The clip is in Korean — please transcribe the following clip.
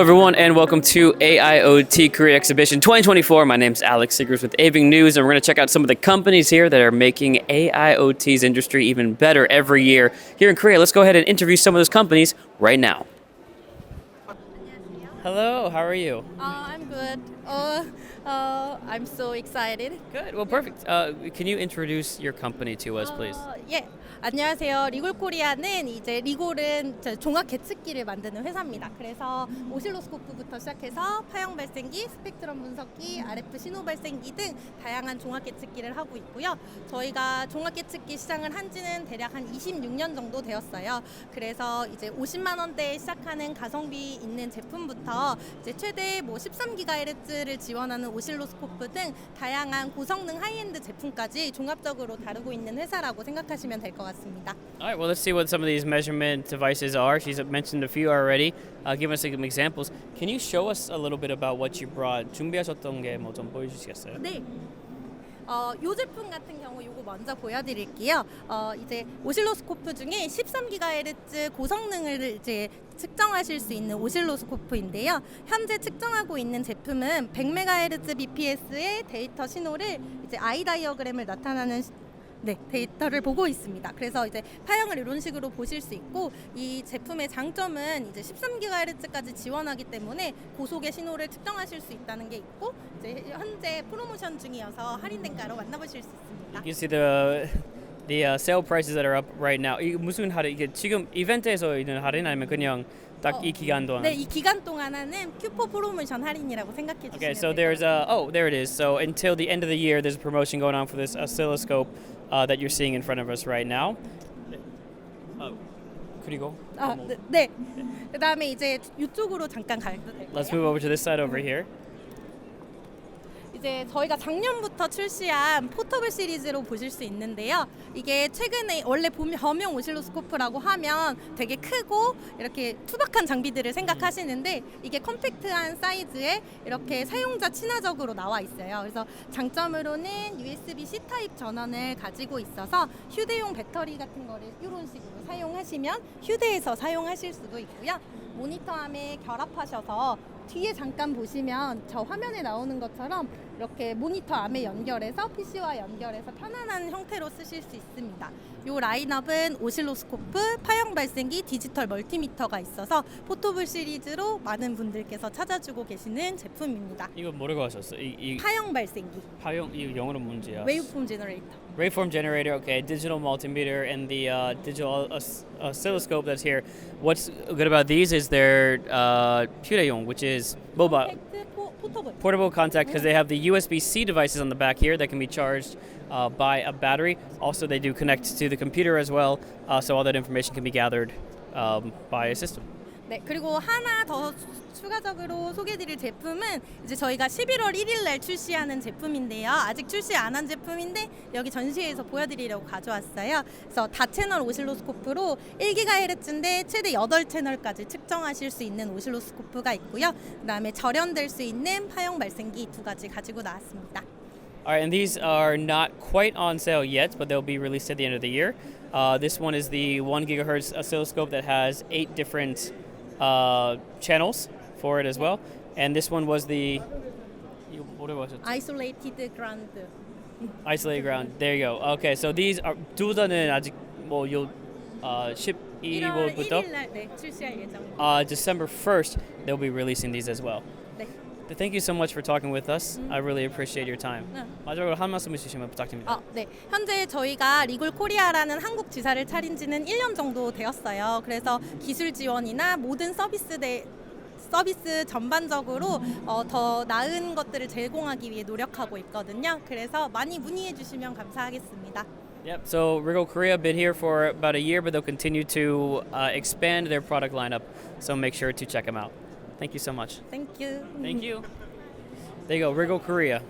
everyone, and welcome to AIoT Korea Exhibition 2024. My name is Alex Seegers with Aving News, and we're going to check out some of the companies here that are making AIoT's industry even better every year here in Korea. Let's go ahead and interview some of those companies right now. Hello, how are you? Uh, I'm good. Uh, uh, I'm so excited. Good. Well, perfect. Uh, can you introduce your company to us, please? 어, 예. 안녕하세요. 리골 코리아는 이제 리골은 저 종합 계측기를 만드는 회사입니다. 그래서 오실로스코프부터 시작해서 파형 발생기, 스펙트럼 분석기, RF 신호 발생기 등 다양한 종합 계측기를 하고 있고요. 저희가 종합 계측기 시장을 한 지는 대략 한 26년 정도 되었어요. 그래서 이제 50만 원대에 시작하는 가성비 있는 제품부터 이제 최대 뭐 13GHz를 지원하는 오실로스코프 등 다양한 고성능 하이엔드 제품까지 종합적으로 다루고 있는 회사라고 생각하시면 될 것 같습니다. All right, well, let's see what some of these measurement devices are. She's mentioned a few already. Uh, give us some examples. Can you show us a little bit about what you brought? 준비하셨던 게 뭐 좀 보여주시겠어요? 네. 어, 요 제품 같은 경우 요거 먼저 보여드릴게요. 어, 이제 오실로스코프 중에 13GHz 고성능을 이제 측정하실 수 있는 오실로스코프인데요. 현재 측정하고 있는 제품은 100MHz bps의 데이터 신호를 이제 아이 다이어그램을 나타나는 시- 네, 데이터를 보고 있습니다. 그래서 이제 파형을 이런 식으로 보실 수 있고 이 제품의 장점은 이제 13GHz까지 지원하기 때문에 고속의 신호를 측정하실 수 있다는 게 있고 이제 현재 프로모션 중이어서 할인된 가로 만나보실 수 있습니다. You see the the uh, sale prices that are up right now. 이 무슨 할인? 이게 지금 이벤트에서 있는 할인 아니면 그냥 딱이 어, 기간 동안? 네, 이 기간 동안 하는 Q4 프로모션 할인이라고 생각해 주시면 Okay, so 돼요. there's a oh there it is. So until the end of the year, there's a promotion going on for this oscilloscope uh, that you're seeing in front of us right now. 어, 그리고 아, 네, 네. 그다음에 이제 이쪽으로 잠깐 가도 될까요? Let's move over to this side over here. 이제 저희가 작년부터 출시한 포터블 시리즈로 보실 수 있는데요. 이게 최근에 원래 범용 오실로스코프라고 하면 되게 크고 이렇게 투박한 장비들을 생각하시는데 이게 컴팩트한 사이즈에 이렇게 사용자 친화적으로 나와 있어요. 그래서 장점으로는 USB-C 타입 전원을 가지고 있어서 휴대용 배터리 같은 거를 이런 식으로 사용하시면 휴대해서 사용하실 수도 있고요. 모니터함에 결합하셔서 뒤에 잠깐 보시면 저 화면에 나오는 것처럼 이렇게 모니터 암에 연결해서 PC와 연결해서 편안한 형태로 쓰실 수 있습니다. 이 라인업은 오실로스코프, 파형 발생기, 디지털 멀티미터가 있어서 포토블 시리즈로 많은 분들께서 찾아주고 계시는 제품입니다. 이거 뭐라고 하셨어? 이, 이 파형 발생기, 파형 이 영어로 문제야. 웨이브폼 제너레이터. Waveform generator, okay, digital multimeter, and the uh, digital os- oscilloscope that's here. What's good about these is they're uh, 휴대용, which is is mobile, portable contact, because they have the USB C devices on the back here that can be charged uh, by a battery. Also, they do connect to the computer as well, uh, so all that information can be gathered um, by a system. 네, 그리고 하나 더 추가적으로 소개드릴 제품은 이제 저희가 11월 1일 날 출시하는 제품인데요. 아직 출시 안 한 제품인데 여기 전시회에서 보여드리려고 가져왔어요. 그래서 다채널 오실로스코프로 1GHz인데 최대 8채널까지 측정하실 수 있는 오실로스코프가 있고요. 그다음에 절연될 수 있는 파형 발생기 두 가지 가지고 나왔습니다. All right, and these are not quite on sale yet, but they'll be released at the end of the year. Uh, this one is the one gigahertz oscilloscope that has eight different uh, channels for it as well, and this one was the you- what was it? 아이솔레이티드 그라운드. Isolated ground. There you go. Okay, so these are 둘 다는 아직 뭐요 uh, 1월 12월부터 1일 날 네, 출시할 예정입니다. uh, December 1st they'll be releasing these as well. 네. Thank you so much for talking with us. I really appreciate your time. 네. 마지막으로 한 말씀 해주시면 부탁드립니다. 아, 네. 현재 저희가 리굴 코리아라는 한국 지사를 차린 지는 1년 정도 되었어요. 그래서 기술 지원이나 모든 서비스 대 서비스 전반적으로 어, 더 나은 것들을 제공하기 위해 노력하고 있거든요. 그래서 많이 문의해 주시면 감사하겠습니다. Yep. So Riggle Korea been here for about a year, but they'll continue to uh, expand their product lineup. So make sure to check them out. Thank you so much. Thank you. Thank you. There you go, Riggle Korea.